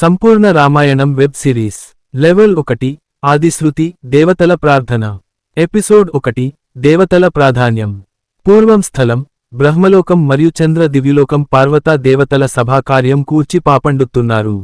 సంపూర్ణ Ramayanam web series. Level ఒకటి ఆదిశృతి దేవతల ప్రార్థన. ఎపిసోడ్ ఒకటి దేవతల ప్రాధాన్యం. పూర్వం స్థలం బ్రహ్మలోకం మరియు చంద్ర దివ్యులోకం పార్వతా దేవతల సభాకార్యం కూర్చి పాపండుతున్నారు.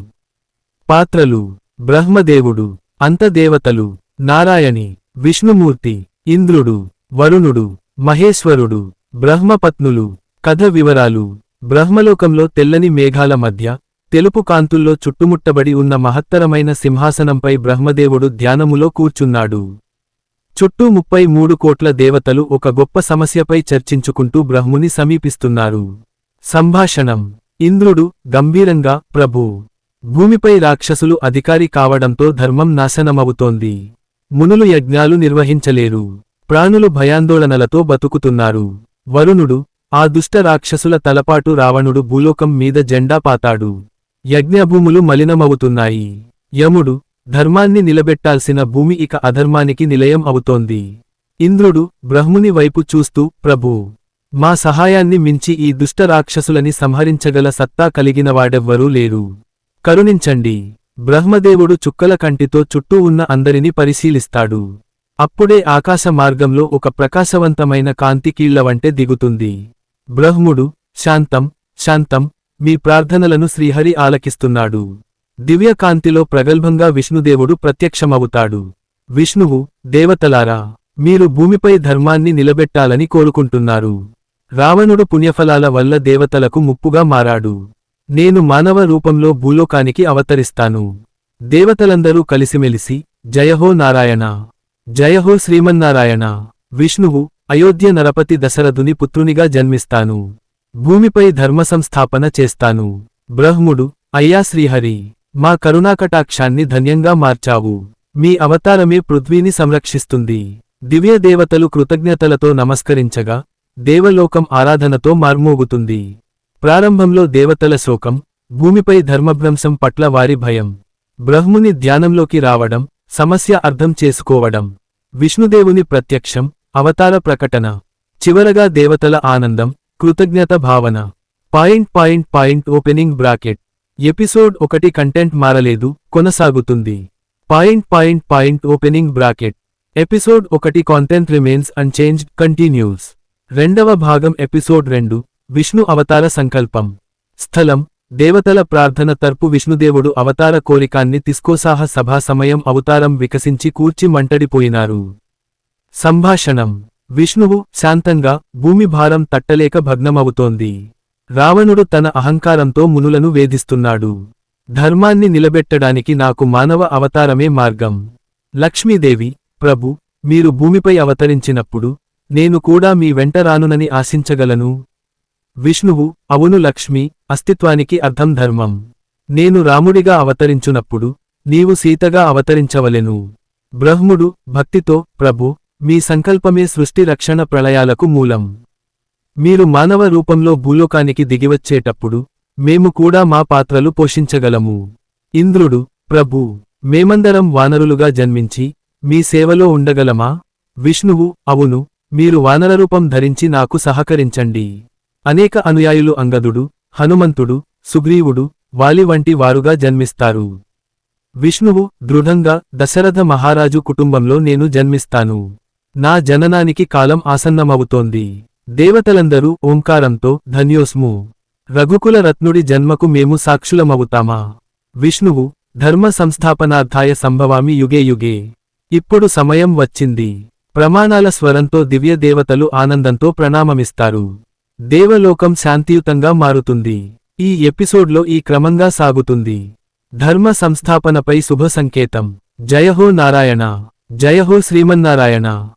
పాత్రలు బ్రహ్మదేవుడు అంతదేవతలు నారాయణి విష్ణుమూర్తి ఇంద్రుడు వరుణుడు మహేశ్వరుడు బ్రహ్మపత్నులు కథ వివరాలు. బ్రహ్మలోకంలో తెల్లని మేఘాల మధ్య తెలుపు కాంతుల్లో చుట్టుముట్టబడి ఉన్న మహత్తరమైన సింహాసనంపై బ్రహ్మదేవుడు ధ్యానములో కూర్చున్నాడు. చుట్టూ ముప్పై మూడు కోట్ల దేవతలు ఒక గొప్ప సమస్యపై చర్చించుకుంటూ బ్రహ్ముని సమీపిస్తున్నారు. సంభాషణం. ఇంద్రుడు గంభీరంగా ప్రభూ! భూమిపై రాక్షసులు అధికారి కావడంతో ధర్మం నాశనమవుతోంది. మునులు యజ్ఞాలు నిర్వహించలేరు. ప్రాణులు భయాందోళనలతో బతుకుతున్నారు. వరుణుడు ఆ దుష్ట రాక్షసుల తలపాటు రావణుడు భూలోకం మీద జెండా పాతాడు. యజ్ఞభూములు మలినమవుతున్నాయి. యముడు ధర్మాన్ని నిలబెట్టాల్సిన భూమి ఇక అధర్మానికి నిలయం అవుతోంది. ఇంద్రుడు బ్రహ్ముని వైపు చూస్తూ ప్రభూ మా సహాయాన్ని మించి ఈ దుష్ట రాక్షసులని సంహరించగల సత్తా కలిగినవాడెవ్వరూ లేరు. కరుణించండి. బ్రహ్మదేవుడు చుక్కల కంటితో చుట్టూ ఉన్న అందరిని పరిశీలిస్తాడు. అప్పుడే ఆకాశ మార్గంలో ఒక ప్రకాశవంతమైన కాంతి కీళ్ళ వంటే దిగుతుంది. బ్రహ్ముడు శాంతం శాంతం మీ ప్రార్థనలను శ్రీహరి ఆలకిస్తున్నాడు. దివ్యకాంతిలో ప్రగల్భంగా విష్ణుదేవుడు ప్రత్యక్షమవుతాడు. విష్ణువు దేవతలారా మీరు భూమిపై ధర్మాన్ని నిలబెట్టాలని కోరుకుంటున్నారు. రావణుడు పుణ్యఫలాల వల్ల దేవతలకు ముప్పుగా మారాడు. నేను మానవ రూపంలో భూలోకానికి అవతరిస్తాను. దేవతలందరూ కలిసిమెలిసి జయహో నారాయణ జయహో శ్రీమన్నారాయణ విష్ణువు అయోధ్య నరపతి దశరథుని పుత్రునిగా జన్మిస్తాను. భూమిపై ధర్మ సంస్థాపన చేస్తాను. బ్రహ్ముడు అయ్యా శ్రీహరి మా కరుణాకటాక్షాన్ని ధన్యంగా మార్చావు. మీ అవతారమే పృథ్వీని సంరక్షిస్తుంది. దివ్య దేవతలు కృతజ్ఞతలతో నమస్కరించగా దేవలోకం ఆరాధనతో మార్మోగుతుంది. ప్రారంభంలో దేవతల శోకం భూమిపై ధర్మభ్రంశం పట్ల వారి భయం. బ్రహ్ముని ధ్యానంలోకి రావడం సమస్య అర్థం చేసుకోవడం. విష్ణుదేవుని ప్రత్యక్షం అవతార ప్రకటన. చివరగా దేవతల ఆనందం కృతజ్ఞత భావన. Point point point opening bracket. Episode ఒకటి కంటెంట్ మారలేదు కొనసాగుతుంది. Point point point opening bracket. Episode ఒకటి కాంటెంట్ రిమైన్స్ అన్చేంజ్డ్ కంటిన్యూస్. రెండవ భాగం ఎపిసోడ్ రెండు విష్ణు అవతార సంకల్పం. స్థలం దేవతల ప్రార్థన తర్పు విష్ణుదేవుడు అవతార కోరికాన్ని తిస్కోసాహ సభా సమయం అవతారం వికసించి కూర్చి మంటడిపోయినారు. సంభాషణం. విష్ణువు శాంతంగా భూమి భారం తట్టలేక భగ్నమవుతోంది. రావణుడు తన అహంకారంతో మునులను వేధిస్తున్నాడు. ధర్మాన్ని నిలబెట్టడానికి నాకు మానవ అవతారమే మార్గం. లక్ష్మీదేవి ప్రభు మీరు భూమిపై అవతరించినప్పుడు నేను కూడా మీ వెంట రానునని ఆశించగలను. విష్ణువు అవును లక్ష్మి అస్తిత్వానికి అర్థం ధర్మం. నేను రాముడిగా అవతరించునప్పుడు నీవు సీతగా అవతరించవలెను. బ్రహ్ముడు భక్తితో ప్రభు మీ సంకల్పమే సృష్టి రక్షణ ప్రళయాలకు మూలం. మీరు మానవ రూపంలో భూలోకానికి దిగివచ్చేటప్పుడు మేము కూడా మా పాత్రలు పోషించగలము. ఇంద్రుడు ప్రభు మేమందరం వానరులుగా జన్మించి మీ సేవలో ఉండగలమా? విష్ణువు అవును మీరు వానరరూపం ధరించి నాకు సహకరించండి. అనేక అనుయాయులు అంగదుడు హనుమంతుడు సుగ్రీవుడు వాలి వంటి వారుగా జన్మిస్తారు. విష్ణువు దృఢంగా దశరథ మహారాజు కుటుంబంలో నేను జన్మిస్తాను. నా జననానికి కాలం ఆసన్నమవుతోంది. దేవతలందరూ ఓంకారంతో ధన్యోస్ము. రఘుకుల రత్నుడి జన్మకు మేము సాక్షులమవుతామా? విష్ణువు ధర్మ సంస్థాపనార్థాయ సంభవామి యుగే యుగే. ఇప్పుడు సమయం వచ్చింది. ప్రమాణాల స్వరంతో దివ్య దేవతలు ఆనందంతో ప్రణామమిస్తారు. దేవలోకం శాంతియుతంగా మారుతుంది. ఈ ఎపిసోడ్లో ఈ క్రమంగా సాగుతుంది. ధర్మ సంస్థాపనపై శుభ సంకేతం. జయహో నారాయణ. జయహో శ్రీమన్నారాయణ.